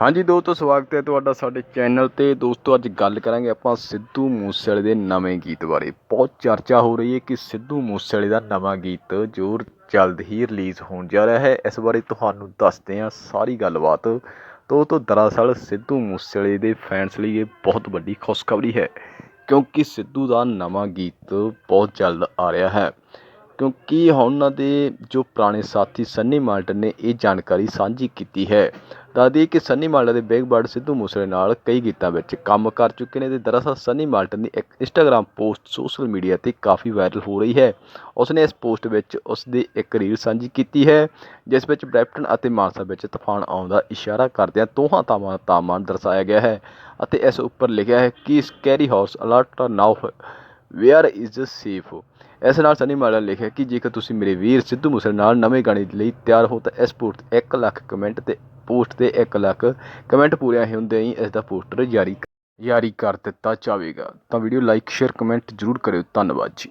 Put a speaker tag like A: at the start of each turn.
A: ਹਾਂਜੀ ਦੋਸਤੋ, ਸਵਾਗਤ ਹੈ ਤੁਹਾਡਾ ਸਾਡੇ ਚੈਨਲ ਤੇ। ਦੋਸਤੋ, ਅੱਜ ਗੱਲ ਕਰਾਂਗੇ ਆਪਾਂ ਸਿੱਧੂ ਮੂਸੇਵਾਲੇ ਦੇ ਨਵੇਂ ਗੀਤ ਬਾਰੇ। ਬਹੁਤ ਚਰਚਾ ਹੋ ਰਹੀ ਹੈ ਕਿ ਸਿੱਧੂ ਮੂਸੇਵਾਲੇ ਦਾ ਨਵਾਂ ਗੀਤ ਜੋ ਜਲਦ ਹੀ ਰਿਲੀਜ਼ ਹੋਣ ਜਾ ਰਿਹਾ ਹੈ। ਇਸ ਬਾਰੇ ਤੁਹਾਨੂੰ ਦੱਸਦੇ ਹਾਂ ਸਾਰੀ ਗੱਲਬਾਤ। ਦੋਸਤੋ, ਦਰਅਸਲ ਸਿੱਧੂ ਮੂਸੇਵਾਲੇ ਦੇ ਫੈਨਸ ਲਈ ਇਹ ਬਹੁਤ ਵੱਡੀ ਖੁਸ਼ਖਬਰੀ ਹੈ, ਕਿਉਂਕਿ ਸਿੱਧੂ ਦਾ ਨਵਾਂ ਗੀਤ ਬਹੁਤ ਜਲਦ ਆ ਰਿਹਾ ਹੈ। ਕਿਉਂਕਿ ਉਹਨਾਂ ਦੇ ਜੋ ਪੁਰਾਣੇ ਸਾਥੀ ਸੰਨੀ ਮਾਲਟਨ ਨੇ ਇਹ ਜਾਣਕਾਰੀ ਸਾਂਝੀ ਕੀਤੀ ਹੈ। ਦੱਸਦੀ ਕਿ ਸਨੀ ਮਾਲਟਨ ਦੇ ਬਿਗ ਬਰਡ ਸਿੱਧੂ ਮੂਸੇਵਾਲੇ ਨਾਲ ਕਈ ਗੀਤਾਂ ਵਿੱਚ ਕੰਮ ਕਰ ਚੁੱਕੇ ਨੇ ਤੇ ਦਰਅਸਲ ਸੰਨੀ ਮਾਲਟਨ ਦੀ ਇੱਕ ਇੰਸਟਾਗ੍ਰam ਪੋਸਟ ਸੋਸ਼ਲ ਮੀਡੀਆ ਤੇ ਕਾਫੀ ਵਾਇਰਲ ਹੋ ਰਹੀ ਹੈ। ਉਸਨੇ ਇਸ ਪੋਸਟ ਵਿੱਚ ਉਸ ਦੀ ਇੱਕ ਰੀਲ ਸਾਂਝੀ ਕੀਤੀ ਹੈ, ਜਿਸ ਵਿੱਚ ਬ੍ਰੈਪਟਨ ਅਤੇ ਮਾਨਸਾ ਵਿੱਚ ਤੂਫਾਨ ਆਉਣ ਦਾ ਇਸ਼ਾਰਾ ਕਰਦਿਆਂ ਦੋਹਾਂ ਤਾਵਾਂ ਦਾ ਤਾਪਮਾਨ ਦਰਸਾਇਆ ਗਿਆ ਹੈ ਅਤੇ ਇਸ ਉੱਪਰ ਲਿਖਿਆ ਹੈ ਕਿ scary house alert now where is safe ਇਸ ਨਾਲ ਸਨੀ ਮਾਲਾ ਨੇ ਲਿਖਿਆ ਕਿ ਜੇਕਰ ਤੁਸੀਂ ਮੇਰੇ ਵੀਰ ਸਿੱਧੂ ਮੂਸੇ ਨਾਲ ਨਵੇਂ ਗਾਣੇ ਲਈ ਤਿਆਰ ਹੋ ਤਾਂ ਇਸ ਪੋਸਟ 1 ਲੱਖ ਕਮੈਂਟ ਤੇ ਪੋਸਟ ਤੇ ਇੱਕ ਲੱਖ ਕਮੈਂਟ ਪੂਰੇ ਹੁੰਦੇ ਹੀ ਇਸ ਦਾ ਪੋਸਟਰ ਜਾਰੀ ਜਾਰੀ ਕਰ ਦਿੱਤਾ ਜਾਵੇਗਾ। ਤਾਂ ਵੀਡੀਓ ਲਾਈਕ ਸ਼ੇਅਰ ਕਮੈਂਟ ਜ਼ਰੂਰ ਕਰਿਓ। ਧੰਨਵਾਦ ਜੀ।